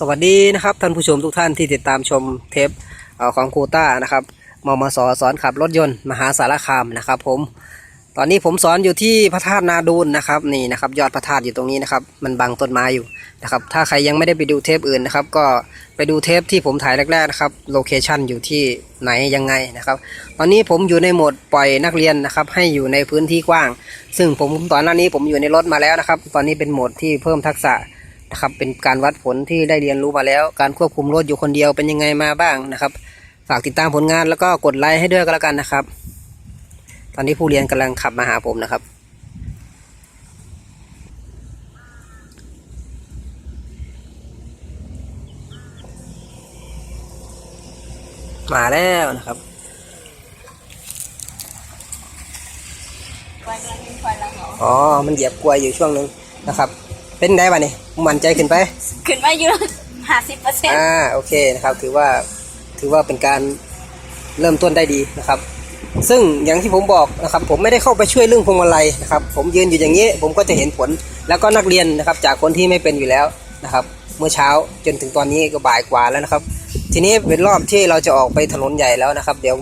สวัสดีนะครับท่านผู้ชมทุกท่านที่ติดตามชมเทปของครูต้านะครับมมสสอนขับรถยนต์มหาสารคามนะครับ ผม ตอนนี้ผมสอนอยู่ที่พระธาตุนาดูนนะครับนี่นะครับ ยอดพระธาตุอยู่ตรงนี้นะครับ มันบังต้นไม้อยู่นะครับ ถ้าใครยังไม่ได้ไปดูเทปอื่นนะครับ ก็ไปดูเทปที่ผมถ่ายแรกๆนะครับโลเคชันอยู่ที่ไหนยังไงนะครับ ตอนนี้ผมอยู่ในโหมดปล่อยนักเรียนนะครับ ให้อยู่ในพื้นที่กว้าง ซึ่งผมตอนหน้านี้ผมอยู่ในรถมาแล้วนะครับ ตอนนี้เป็นโหมดที่เพิ่มทักษะ นะครับ เป็นการวัดผลที่ได้เรียนรู้มาแล้ว การควบคุมรถอยู่คนเดียวเป็นยังไงมาบ้างนะครับ ฝากติดตามผลงานแล้วก็กดไลค์ให้ด้วยก็แล้วกันนะครับ ตอนนี้ผู้เรียนกำลังขับมาหาผมนะครับมาแล้วนะครับควายกำลังกินควายแล้วเหรออ๋อ มันเหยียบกลวยอยู่ช่วงหนึงนะครับ เป็นไงบ้านี่มั่นใจขึ้นไป ขึ้นมาอยู่ห้าสิบเปอร์เซ็นต์อ่าโอเคนะครับ ถือว่าถือว่าเป็นการเริ่มต้นได้ดีนะครับ ซึ่งอย่างที่ผมบอกนะครับ ผมไม่ได้เข้าไปช่วยเรื่องพวงมาลัยนะครับ ผมยืนอยู่อย่างนี้ ผมก็จะเห็นผล แล้วก็นักเรียนนะครับ จากคนที่ไม่เป็นอยู่แล้วนะครับ เมื่อเช้าจนถึงตอนนี้ก็บ่ายกว่าแล้วนะครับ ทีนี้เป็นรอบที่เราจะออกไปถนนใหญ่แล้วนะครับ เดี๋ยว